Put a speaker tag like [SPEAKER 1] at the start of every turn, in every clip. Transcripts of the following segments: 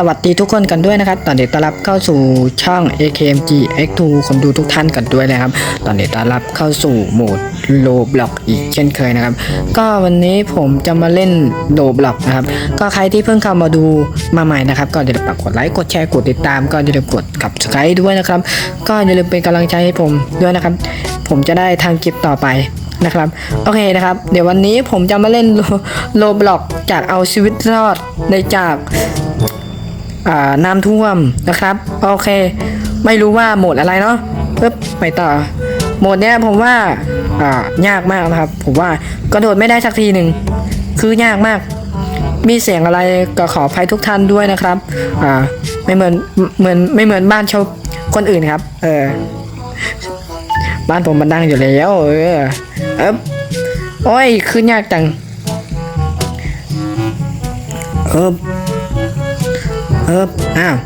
[SPEAKER 1] สวัสดีทุกคนกันด้วยนะครับ ตอนนี้ต้อนรับเข้าสู่ช่อง AKMG X2 คนดูทุกท่านกันด้วยนะครับ ตอนนี้ต้อนรับเข้าสู่โหมดโลบล็อกอีกเช่นเคยนะครับ ก็วันนี้ผมจะมาเล่นโลบล็อกนะครับ ก็ใครที่เพิ่งเข้ามาดูมาใหม่นะครับ ก็อย่าลืมกดไลค์ กดแชร์ กดติดตาม ก็อย่าลืมกดกับสไครด้วยนะครับ ก็อย่าลืมเป็นกำลังใจให้ผมด้วยนะครับ ผมจะได้ทางคลิปต่อไปนะครับโอเคนะครับ เดี๋ยววันนี้ผมจะมาเล่นโลบล็อกจากเอาชีวิตรอดในจาก น้ำท่วมนะครับ โอเค ไม่รู้ว่าโหมดอะไรเนาะปึ๊บไปต่อ โหมดเนี้ยผมว่า อ่ายากมากนะครับ ผมว่ากระโดดไม่ได้สักทีหนึ่ง คือยากมาก มีเสียงอะไรก็ขออภัยทุกท่านด้วยนะครับ อ่า ไม่เหมือน เหมือน ไม่เหมือนบ้านชาวคนอื่นครับ เออ บ้านผมมันดังอยู่แล้ว เออเอบโอ้ยขึ้นยากจัง เอบ เอออ้าว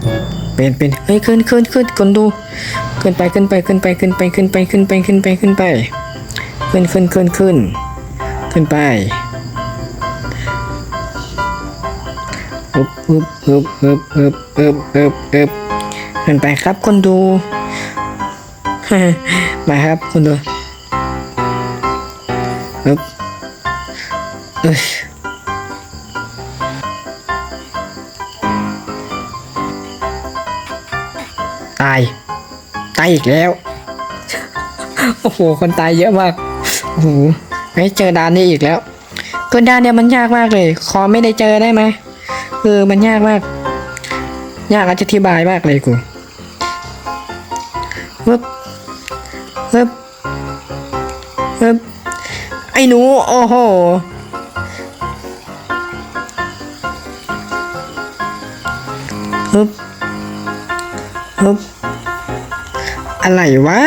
[SPEAKER 1] เป็นเป็นเฮ้ยขึ้นขึ้นขึ้นคนดูขึ้นไปขึ้นไปขึ้นไปขึ้นไปขึ้นไปขึ้นไปขึ้นไปขึ้นไป ขึ้นขึ้นขึ้นขึ้นขึ้นไปอึบอึบอึบอึบอึบอึบอึบอึบขึ้นไปครับคนดูมาครับคนดูอึบเอ้ยาย ตายอีกแล้ว โอ้โห คนตายเยอะมาก โอ้โห ไม่เจอดานนี้อีกแล้วก็ด่านเนี่ยมันยากมากเลย ขอไม่ได้เจอได้ไหมเออมันยากมาก ยากอธิบายมากเลยกูฮึบฮึบฮึบไอ้หนู โอ้โหฮึบฮึบ อะไรวะ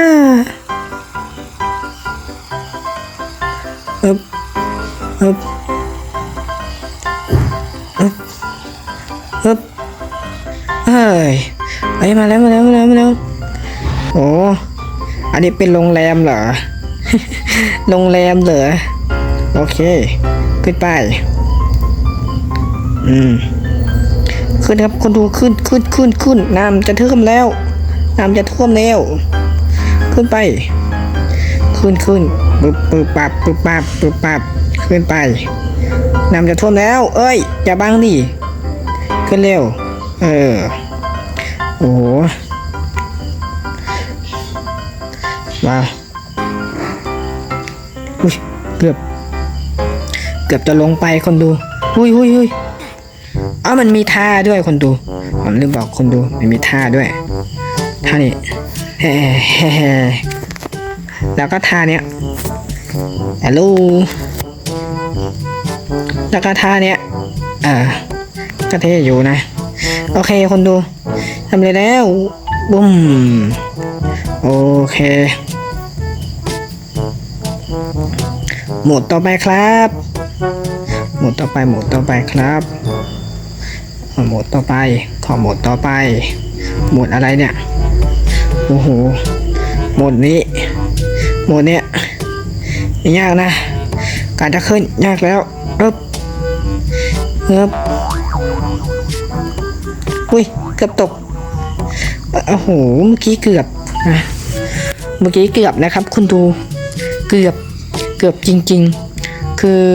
[SPEAKER 1] ฮึบฮึบฮึบฮึบเฮ้ยไอ้ยมาแล้วมาแล้วมาแล้วมาแล้วโอ้อันนี้เป็นโรงแรมเหรอ โรงแรมเหรอ โอเค ขึ้นไป อืม ขึ้นครับคนดูขึ้นขึ้นขึ้นขึ้นน้ำจะเท่วมแล้ว น้ำจะท่วมแล้ว ขึ้นไป ขึ้นขึ้นปึ๊บปึ๊บปับปึ๊บปับปึ๊บปับขึ้นไป น้ำจะท่วมแล้ว เอ้ย อย่าบังดิ ขึ้นเร็ว เออ โอ้โหว้าอุ้ยเกือบ เกือบจะลงไปคนดูอุ้ยอุ้ยอุ้ยอ๋อมันมีท่าด้วยคนดู ผมลืมบอกคนดู มันมีท่าด้วย ท่านี้เฮ้เฮ้เฮ้แล้วก็ท่าเนี้ยฮัลโหลแล้วก็ท่าเนี้ยอ่าก็เท่อยู่นะ โอเคคนดูทำเลยแล้วบุ้มโอเค หมดต่อไปครับ หมดต่อไปหมดต่อไปครับหมดต่อไป ขอหมดต่อไป หมดอะไรเนี่ย โอ้โหโหมดนี้โหมดเนี้ยยากนะ การจะขึ้นยากแล้วเอ๊บเอ๊บอุ้ย เกือบตก โอ้โห เมื่อกี้เกือบนะเมื่อกี้เกือบนะครับ คุณดู เกือบ เกือบจริง ๆ คือ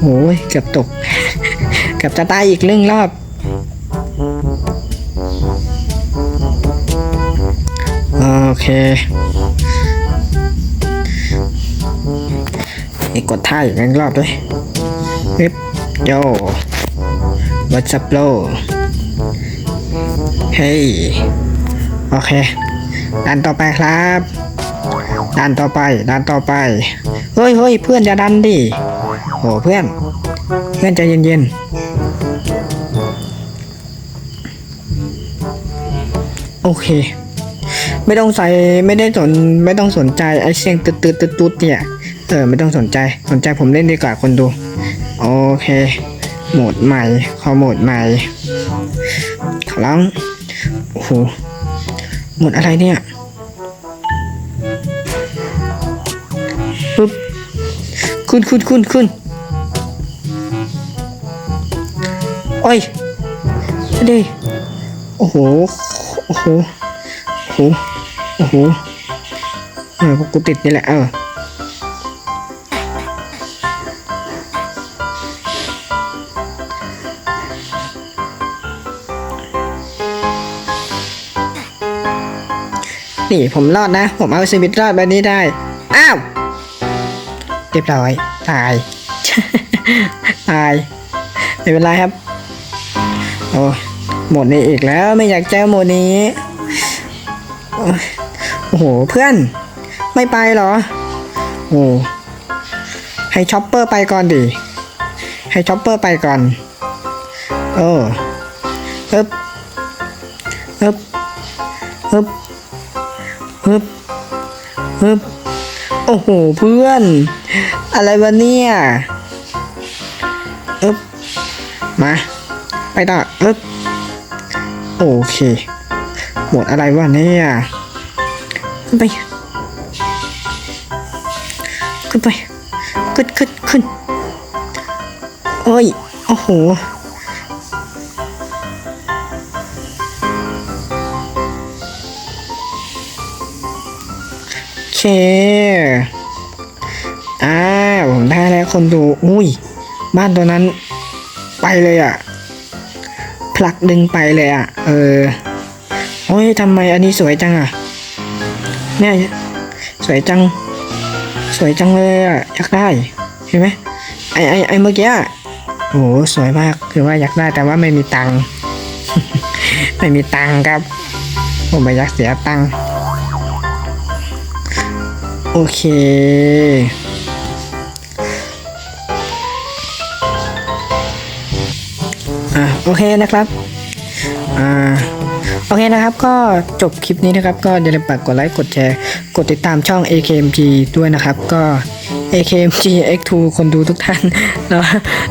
[SPEAKER 1] โอ้ยเกือบตก เกับจะตายอีกเรื่องรอบ โอเคนี่กดท่าอีกหนึ่งรอบด้วยฮึบโยวัตสับโลเฮ้ย โอเคดันต่อไปครับดันต่อไปดันต่อไป เฮ้ยเฮ้ยเพื่อนจะดันดิโอ้เพื่อน เพื่อนใจเย็นๆ โอเค ไม่ต้องใส่ไม่ได้สนไม่ต้องสนใจไอ้เสียงตืดตืดตืดตืดเนี่ยเออไม่ต้องสนใจสนใจผมเล่นดีกว่าคนดู โอเค โหมดใหม่ขอโหมดใหม่ขอร้องโอ้โหหมดอะไรเนี่ยปึ๊บขึ้นขึ้นขึ้นขึ้นโอ้ยดิโอ้โห โอ้โห โอ้โห โอ้โหเออกูติดนี่แหละเออนี่ผมรอดนะ ผมเอาชีวิตรอดแบบนี้ได้ อ้าว เรียบร้อย ตาย ตาย ไม่เป็นไรครับ โอ้หมดนี้อีกแล้วไม่อยากเจอหมดนี้ โอ้โห เพื่อน ไม่ไปเหรอ โอ้ให้ช็อปเปอร์ไปก่อนดิ ให้ช็อปเปอร์ไปก่อน เออฮึบฮึบฮึบฮึบฮึบโอ้โห เพื่อน อะไรวะเนี่ยอึบมา ไปต่ออึบโอเค หมดอะไรวะเนี่ย ขึ้นไป ขึ้นไป ขึ้นขึ้นขึ้นโอ้ย โอ้โห เคอ่าผมได้แล้วคนดู อุ้ย บ้านตัวนั้น ไปเลยอะ่ะผลักดึงไปเลยอะ่ะ เออ โอ้ยทำไมอันนี้สวยจังอะ่ะ เนี่ยสวยจัง สวยจังเลยอะอยากได้เห็นไหมไอไอไอเมื่อกี้โอ้โหสวยมากคือว่าอยากได้แต่ว่าไม่มีตังค์ไม่มีตังค์ครับ ผมไม่อยากเสียตังค์โอเคอ่าโอเคนะครับอ่า โอเคนะครับ ก็จบคลิปนี้นะครับ ก็อย่าลืมฝากกดไลค์กดแชร์ กดติดตามช่อง AKMG ด้วยนะครับ ก็ AKMG X2 คนดูทุกท่านนะ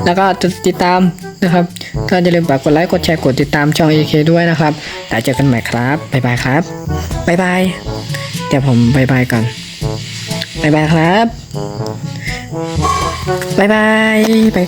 [SPEAKER 1] แล้วก็ติดตามนะครับ ก็อย่าลืมฝากกดไลค์กดแชร์กดติดตามช่อง AK ด้วยนะครับแล้วเจอกันใหม่ครับบ๊ายบายครับบ๊ายบายเดี๋ยวผมบ๊ายบายก่อนบ๊ายบายครับบ๊ายบายไป